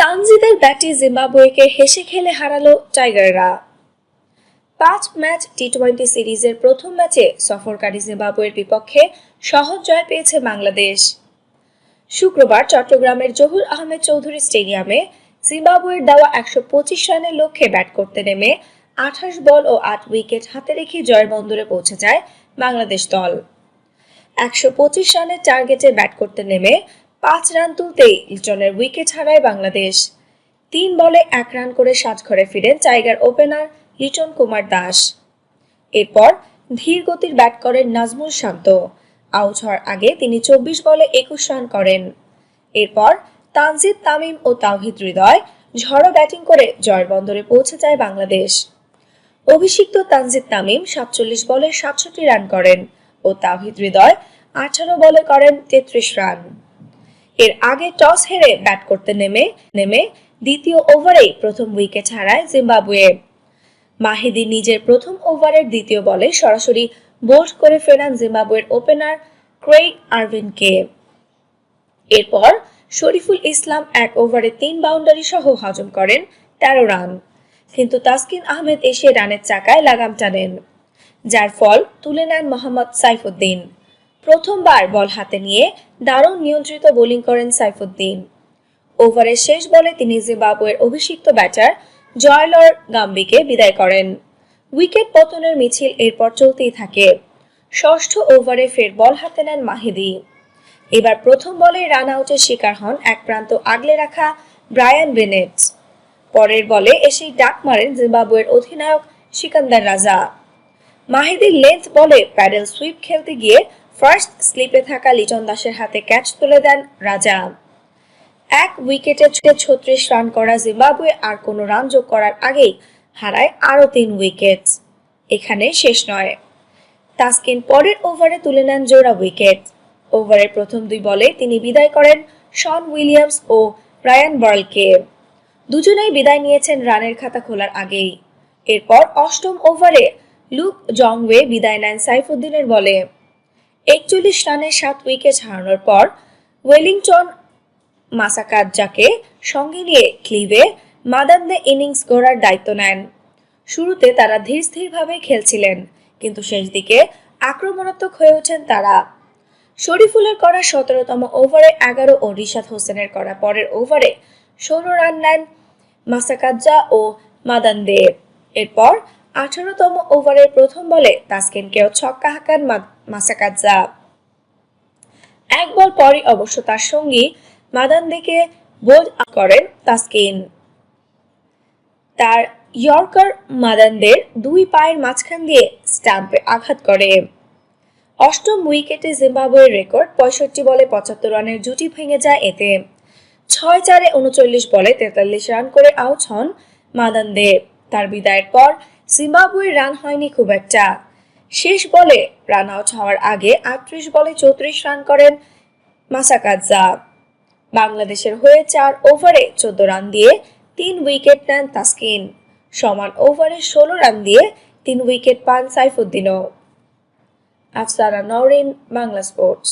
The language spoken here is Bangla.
তানজিদের ব্যাটে জিম্বাবুয়েকে হেসে খেলে হারালো টাইগাররা। পাঁচ ম্যাচ টি টোয়েন্টি সিরিজের প্রথম ম্যাচে সফরকারী জিম্বাবুয়ের বিপক্ষে সহজ জয় পেয়েছে বাংলাদেশ। শুক্রবার চট্টগ্রামের জহুর আহমেদ চৌধুরী স্টেডিয়ামে জিম্বাবুয়ের দেওয়া একশো পঁচিশ রানের লক্ষ্যে ব্যাট করতে নেমে আঠাশ বল ও আট উইকেট হাতে রেখে জয়ের বন্দরে পৌঁছে যায় বাংলাদেশ দল। একশো পঁচিশ রানের টার্গেটে ব্যাট করতে নেমে পাঁচ রান তুলতেই লিটনের উইকেট হারায় বাংলাদেশ। তিন বলে এক রান করে সাজঘরে ফিরেন টাইগার ওপেনার লিটন কুমার দাস। এরপর ধীর গতির ব্যাট করেন নাজমুল শান্ত। আউট হওয়ার আগে তিনি চব্বিশ বলে একুশ রান করেন। এরপর তানজিদ তামিম ও তাওহিদ হৃদয় ঝড়ো ব্যাটিং করে জয়ের বন্দরে পৌঁছে যায় বাংলাদেশ। অভিষিক্ত তানজিদ তামিম সাতচল্লিশ বলে সাতষট্টি রান করেন ও তাওহিদ হৃদয় আঠারো বলে করেন তেত্রিশ রান। এর আগে টস হেরে ব্যাট করতে নেমে নেমে দ্বিতীয় ওভারেই প্রথম উইকেট হারায় জিম্বাবুয়ে। মাহিদি নিজের প্রথম ওভারের দ্বিতীয় বলে সরাসরি বোল্ড করে ফেরান জিম্বাবুয়ের ওপেনার ক্রেইগ আরভিনকে। এরপর শরীফুল ইসলাম এক ওভারে তিন বাউন্ডারি সহ হজম করেন তেরো রান। কিন্তু তাসকিন আহমেদ এসে রানের চাকায় লাগাম টানেন, যার ফল তুলে নেন মোহাম্মদ সাইফুদ্দিন। প্রথমবার বল হাতে নিয়ে দারুণ নিয়ন্ত্রিত বোলিং করেন সাইফুদ্দিন। ওভারের শেষ বলে তিনি জিম্বাবুয়ের অভিষিক্ত ব্যাটার জয়লর গাম্বিকে বিদায় করেন। উইকেট পতনের মিছিল এরপর চলতেই থাকে। ষষ্ঠ ওভারে ফের বল হাতে নেন মাহিদি। এবার প্রথম বলে রান আউটের শিকার হন এক প্রান্ত আগলে রাখা ব্রায়ান বেনেট। পরের বলে এসেই ডাক মারেন জিম্বাবুয়ের অধিনায়ক সিকান্দার রাজা। মাহিদির লেন্থ বলে প্যাডেল সুইপ খেলতে গিয়ে ফার্স্ট স্লিপে থাকা লিটন দাসের হাতে ক্যাচ তুলে দেন রাজা এক উইকেটে ছত্রিশ রান করা জিম্বাবুয়ে আর কোনো রান যোগ করার আগেই হারায় আরও তিন উইকেট এখানে শেষ নয়। তাসকিন পরের ওভারে তুলে নেন জোড়া উইকেট ওভারের প্রথম দুই বলে তিনি বিদায় করেন শন উইলিয়ামস ও রায়ান বার্লকে দুজনেই বিদায় নিয়েছেন রানের খাতা খোলার আগেই। এরপর অষ্টম ওভারে লুক জংওয়ে বিদায় নেন সাইফুদ্দিনের বলে। একচল্লিশ রানে সাত উইকেট হারানোর পর ওয়েলিংটন মাসাকাজ্জাকে সঙ্গে নিয়ে ক্লিভে মাদান্দে ইনিংস গড়ার দায়িত্ব নেন। শুরুতে তারা ধীর স্থিরভাবে খেলছিলেন, কিন্তু শেষ দিকে আক্রমণাত্মক হয়ে ওঠেন তারা। শরীফুলের করা সতেরোতম ওভারে এগারো ও রিশাদ হোসেনের করা পরের ওভারে ষোলো রান নেন মাসাকাজ্জা ও মাদান্দে এরপর আঠারোতম ওভারের প্রথম বলে তাসকিনকেও ছক্কা হাঁকান মাসাকাজ্জা। এক বল পরই অবশ্য তার সঙ্গী মাদান্দেকে বোল্ড করেন তাসকিন। তার ইয়র্কার মাদানদের দুই পায়ের মাঝখান দিয়ে স্টাম্পে আঘাত করে। অষ্টম উইকেটে জিম্বাবুয়ের রেকর্ড পঁয়ষট্টি বলে পঁচাত্তর রানের জুটি ভেঙে যায় এতে। ছয় চারে উনচল্লিশ বলে তেতাল্লিশ রান করে আউট হন মাদানদে। তার বিদায়ের পর জিম্বাবুয়ের রান হয়নি খুব একটা। শেষ বলে রান আউট হওয়ার আগে আটত্রিশ বলে চৌত্রিশ রান করেন মাসাকাজ্জা বাংলাদেশের হয়ে চার ওভারে চোদ্দ রান দিয়ে তিন উইকেট নেন তাসকিন। সমান ওভারে ষোলো রান দিয়ে তিন উইকেট পান সাইফুদ্দিনও। আফসারা নওরিন, বাংলা স্পোর্টস।